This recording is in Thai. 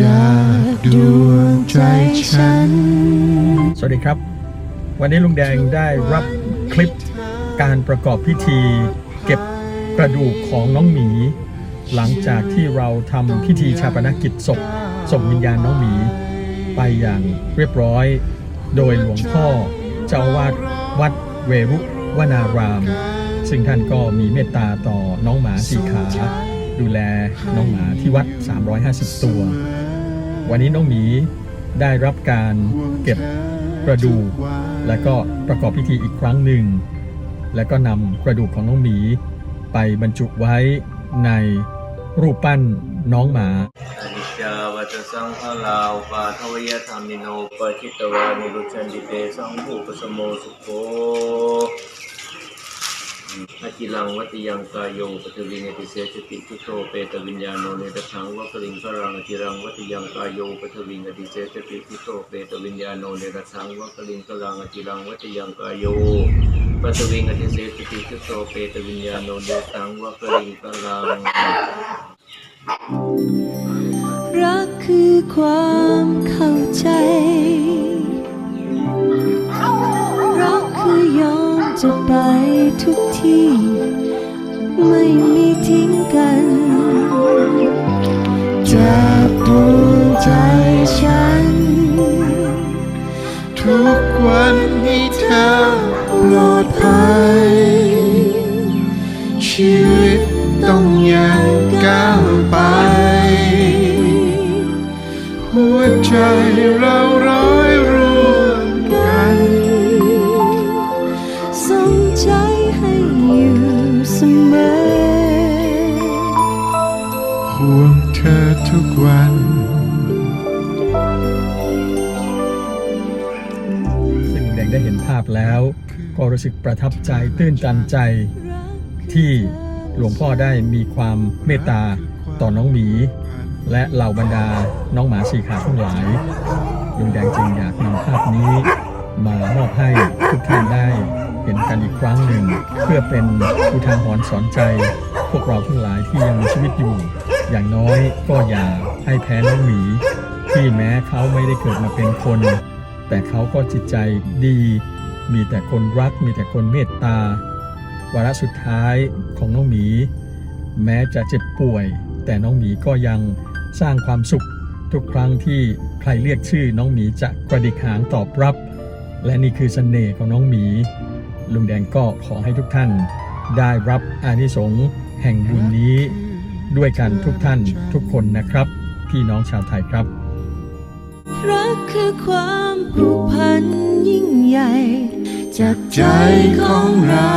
จากดวงใจฉัน สวัสดีครับ วันนี้ลุงแดงได้รับคลิปการประกอบพิธี เก็บกระดูกของน้องหมี หลังจากที่เราทำพิธีชาปนกิจศพส่งวิญญาณน้องหมี ไปอย่างเรียบร้อย โดยหลวงพ่อเจ้าวาดวัดเวรุวนาราม ซึ่งท่านก็มีเมตตาต่อน้องหมาสีขาดูแลน้องหมาที่วัด 350 ตัว วันนี้น้องหมีได้รับการเก็บกระดูก และก็ประกอบพิธีอีกครั้งหนึ่ง และก็นำกระดูกของน้องหมีไปบรรจุไว้ในรูปปั้นน้องหมาจาวัตสังฆลาอุปาทวยธรรมิโนปะชิตวานิรุชันติเตสังภูปสมโมสุโข อจิลังวัติยังกายโยปทวินติเสสติทุโตเปตวิญญาโนเนตถังวัคลิงกรังอจิรังวัติยังกายโยปทวินติเสสติทุโตเปตวิญญาโนเนตถังวัคลิงกรังอจิรังวัติยังกายโยปทวิงติเสสติทุโตเปตวิญญาโนเนตถังวัคลิงกรังรักคือความเข้าใจรักคือยอมจะไปทุก ที่ ไม่มีทิ้งกัน จากดวงใจฉัน ทุกวันให้เธอปลอดภัย ชีวิตต้องยังก้าวไป หัวใจเราร้อย ห่วงเธอทุกวัน ซึ่งแดงได้เห็นภาพแล้ว ก็รู้สึกประทับใจตื้นตันใจ ที่หลวงพ่อได้มีความเมตตาต่อน้องหมี และเหล่าบรรดาน้องหมาสีขาทั้งหลายลุงแดงจึงอยากนำภาพนี้มามอบให้ทุกท่านได้เห็นกันอีกครั้งหนึ่ง เพื่อเป็นอุทาหรณ์สอนใจ พวกเราทั้งหลายที่ยังมีชีวิตอยู่อย่างน้อยก็อย่าให้แพ้น้องหมี ที่แม้เขาไม่ได้เกิดมาเป็นคน แต่เขาก็จิตใจดี มีแต่คนรัก มีแต่คนเมตตาวาระสุดท้ายของน้องหมี แม้จะเจ็บป่วย แต่น้องหมีก็ยังสร้างความสุขทุกครั้งที่ใครเรียกชื่อน้องหมีจะกระดิกหางตอบรับ และนี่คือเสน่ห์ของน้องหมี ลุงแดงก็ขอให้ทุกท่านได้รับอานิสงส์แห่งบุญนี้ ด้วยกันทุกท่านทุกคนนะครับ พี่น้องชาวไทยครับ รักคือความผูกพันยิ่งใหญ่ จากใจของเรา